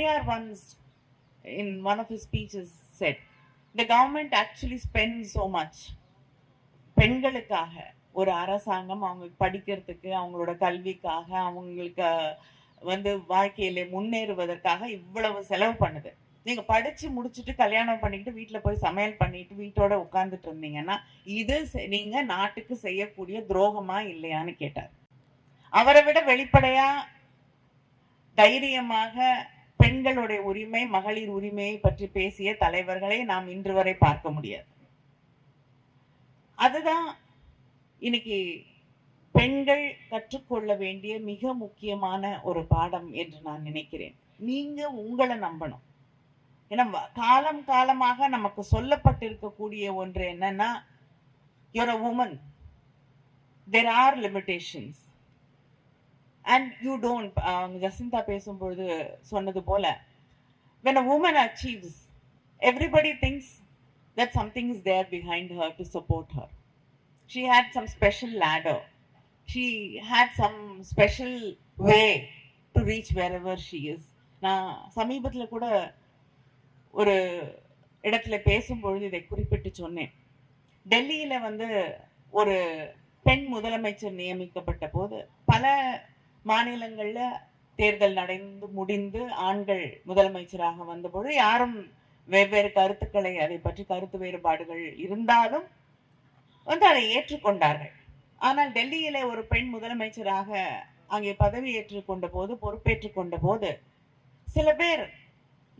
Periyar once, in one of his speeches, said, the government actually spends so much. பெண்களுக்காக ஒரு அரசாங்கம் அவங்க படிக்கிறதுக்கு அவங்களோட கல்விக்காக அவங்களுக்கு வந்து வாழ்க்கையில முன்னேறுவதற்காக இவ்வளவு செலவு பண்ணுது நீங்க படிச்சு முடிச்சுட்டு கல்யாணம் பண்ணிக்கிட்டு வீட்டுல போய் சமையல் பண்ணிட்டு வீட்டோட உட்கார்ந்துட்டு இருந்தீங்கன்னா இது செ- நீங்க நாட்டுக்கு செய்யக்கூடிய துரோகமா இல்லையான்னு கேட்டார் அவரை விட வெளிப்படையா தைரியமாக பெண்களுடைய உரிமை மகளிர் உரிமையை பற்றி பேசிய தலைவர்களை நாம் இன்று வரை பார்க்க முடியாது. அதுதான் இன்னைக்கு பெண்கள் கற்றுக்கொள்ள வேண்டிய மிக முக்கியமான ஒரு பாடம் என்று நான் நினைக்கிறேன். நீங்க உங்களை நம்பணும். ஏன்னா காலம் காலமாக நமக்கு சொல்லப்பட்டிருக்கக்கூடிய ஒன்று என்னன்னா your a woman there are limitations. And you don't Jacinda பேசும்பொழுது சொன்னது போல when a woman achieves everybody things that something is there behind her to support her she had some special ladder she had some special way to reach wherever she is நான் சமீபத்தில் கூட ஒரு இடத்துல பேசும்பொழுது இதை குறிப்பிட்டு சொன்னேன் டெல்லியில் வந்து ஒரு பெண் முதலமைச்சர் நியமிக்கப்பட்ட போது பல மாநிலங்களில் தேர்தல் நடந்து முடிந்து ஆண்கள் முதலமைச்சராக வந்தபோது யாரும் வெவ்வேறு கருத்துக்களை அதை பற்றி கருத்து வேறுபாடுகள் இருந்தாலும் வந்து அதை ஏற்றுக்கொண்டார்கள். ஆனால் டெல்லியில ஒரு பெண் முதலமைச்சராக அங்கே பதவி ஏற்றுக்கொண்ட போது பொறுப்பேற்றுக் கொண்ட போது சில பேர்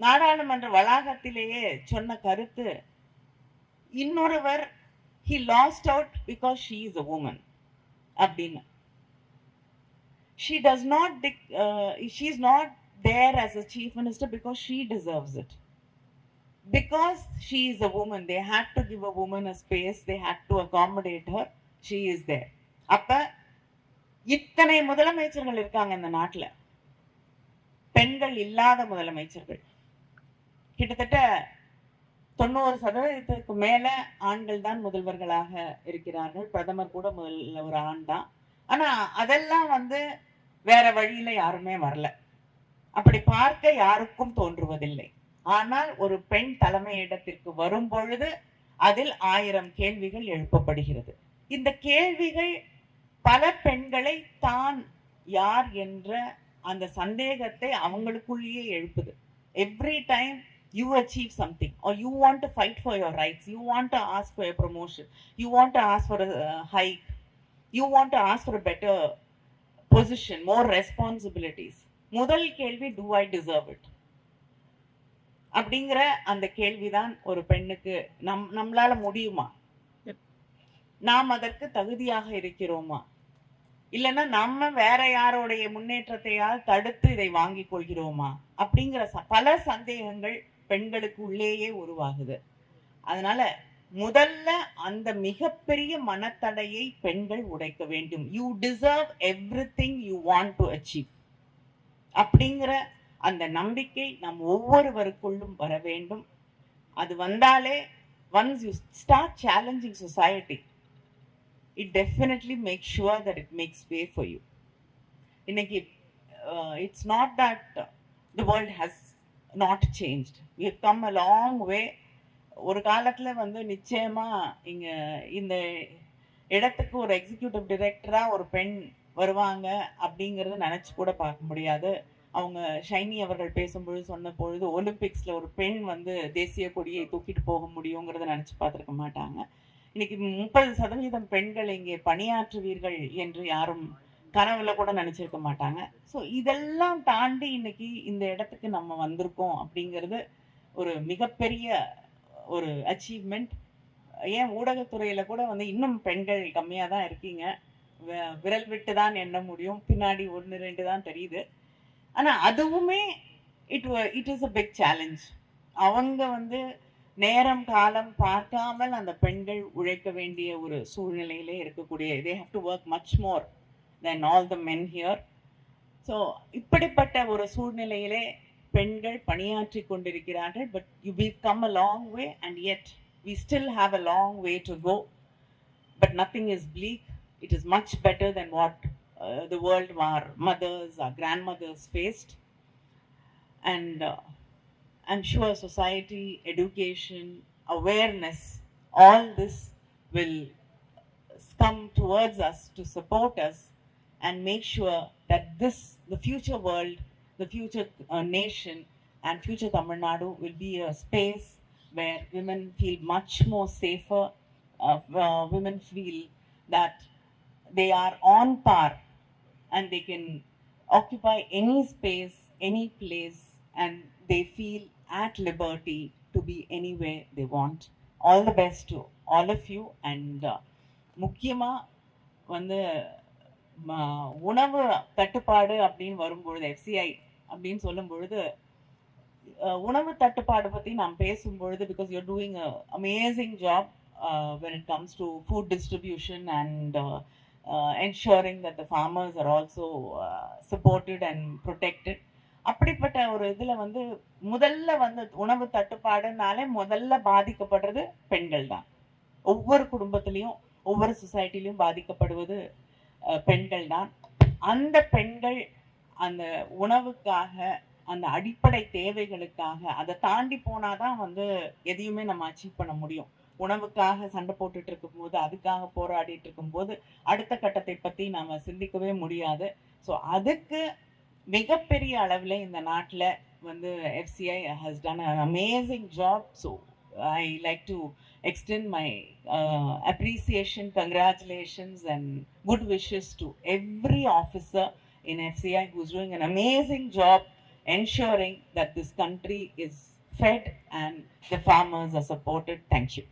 நாடாளுமன்ற வளாகத்திலேயே சொன்ன கருத்து இன்னொருவர் he lost out because she is a woman அப்படின்னு. She does not uh, she is not there as a chief minister because she deserves it because she is a woman they had to give a woman a space they had to accommodate her she is there அப்ப இத்தனை முதலமைச்சர்கள் இருக்காங்க இந்த நாட்டில் பெண்கள் இல்லாத முதலமைச்சர்கள் கிட்டத்தட்ட தொண்ணூறு சதவீதத்துக்கு மேல ஆண்கள் தான் முதல்வர்களாக இருக்கிறார்கள் பிரதமர் கூட முதல்ல ஒரு ஆண் தான் ஆனா அதெல்லாம் வந்து வேற வழியில யாருமே வரல. அப்படி பார்க்க யாருக்கும் தோன்றுவதில்லை. ஆனால் ஒரு பெண் தலைமையிடத்திற்கு வரும் பொழுது அதில் ஆயிரம் கேள்விகள் எழுப்பப்படுகிறது. இந்த கேள்விகள் பல பெண்களை தான் யார் என்ற அந்த சந்தேகத்தை அவங்களுக்குள்ளேயே எழுப்புது. Every time you achieve something are you want to fight for your rights you want to ask for promotion you want to ask for hike you want to ask for better position more responsibilities. முதல் கேள்வி do i deserve it? அப்படிங்கிற அந்த கேள்விதான் ஒரு பெண்ணுக்கு நம் நம்மளால முடியுமா? நாம் அதற்கு தகுதியாக இருக்கிறோமா? இல்லைன்னா நம்ம வேற யாரோடைய முன்னேற்றத்தையால் தடுத்து இதை வாங்கிக் கொள்கிறோமா? அப்படிங்கிற பல சந்தேகங்கள் பெண்களுக்கு உள்ளேயே உருவாகுது. அதனால முதல்ல அந்த மிகப்பெரிய மனத்தடையை பெண்கள் உடைக்க வேண்டும். You deserve everything you want to achieve அப்படிங்கிற அந்த நம்பிக்கை நம் ஒவ்வொருவருக்குள்ளும் வர வேண்டும். அது வந்தாலே once you start challenging society it definitely make sure that it makes way for you இன்னைக்கு it's not that the world has not change you come a long way ஒரு காலத்தில் வந்து நிச்சயமாக இங்கே இந்த இடத்துக்கு ஒரு எக்ஸிக்யூட்டிவ் டிரெக்டராக ஒரு பெண் வருவாங்க அப்படிங்கிறத நினச்சி கூட பார்க்க முடியாது. அவங்க ஷைனி அவர்கள் பேசும்பொழுது சொன்ன பொழுது ஒலிம்பிக்ஸில் ஒரு பெண் வந்து தேசிய கொடியை தூக்கிட்டு போக முடியுங்கிறத நினச்சி பார்த்துருக்க மாட்டாங்க. இன்னைக்கு முப்பது சதவீதம் பெண்கள் இங்கே பணியாற்றுவீர்கள் என்று யாரும் கனவுல கூட நினச்சிருக்க மாட்டாங்க. ஸோ இதெல்லாம் தாண்டி இன்னைக்கு இந்த இடத்துக்கு நம்ம வந்திருக்கோம் அப்படிங்கிறது ஒரு மிகப்பெரிய ஒரு அச்சீவ்மெண்ட் ஏன் ஊடகத்துறையில் கூட வந்து இன்னும் பெண்கள் கம்மியாக தான் இருக்கீங்க. விரல் விட்டு தான் எண்ண முடியும். பின்னாடி ஒன்று ரெண்டு தான் தெரியுது. ஆனால் அதுவுமே it it is a big challenge அவங்க வந்து நேரம் காலம் பார்க்காமல் அந்த பெண்கள் உழைக்க வேண்டிய ஒரு சூழ்நிலையிலே இருக்கக்கூடிய இதே have to work much more than all the men here so இப்படிப்பட்ட ஒரு சூழ்நிலையிலே பெண்கள் பணியாற்றி கொண்டிருக்கிறார்கள் but you we come a long way and yet we still have a long way to go but nothing is bleak it is much better than what uh, the world our mothers our grandmothers faced and uh, I'm sure society, education, awareness, all this will come towards us to support us and make sure that this, the future world, the future uh, nation, and future Tamil Nadu will be a space where women feel much more safer. Uh, uh, women feel that they are on par and they can occupy any space, any place, and they feel at liberty to be anywhere they want. All the best to all of you and uh, முக்கியமாக வந்து ம- உணவு தட்டுப்பாடு அப்படின்னு வரும்பொழுது FCI அப்படின்னு சொல்லும் பொழுது உணவு தட்டுப்பாடு பற்றி நாம் பேசும்பொழுது because you're doing a amazing job when it comes to food distribution and ensuring that the farmers are also supported and protected அப்படிப்பட்ட ஒரு இதில் வந்து முதல்ல வந்து உணவு தட்டுப்பாடுனாலே முதல்ல பாதிக்கப்படுறது பெண்கள் தான். ஒவ்வொரு குடும்பத்திலையும் ஒவ்வொரு சொசைட்டிலையும் பாதிக்கப்படுவது பெண்கள் தான். அந்த பெண்கள் அந்த உணவுக்காக அந்த அடிப்படை தேவைகளுக்காக அதை தாண்டி போனாதான் வந்து எதையுமே நம்ம அச்சீவ் பண்ண முடியும். உணவுக்காக சண்டை போட்டுட்டு இருக்கும்போது அதுக்காக போராடிட்டு இருக்கும்போது அடுத்த கட்டத்தை பற்றி நம்ம சிந்திக்கவே முடியாது. ஸோ அதுக்கு மிகப்பெரிய அளவில் இந்த நாட்டில் வந்து FCI has done an amazing job so I like to extend my uh, appreciation, congratulations, and good wishes to every officer in FCI who's doing an amazing job ensuring that this country is fed and the farmers are supported. Thank you.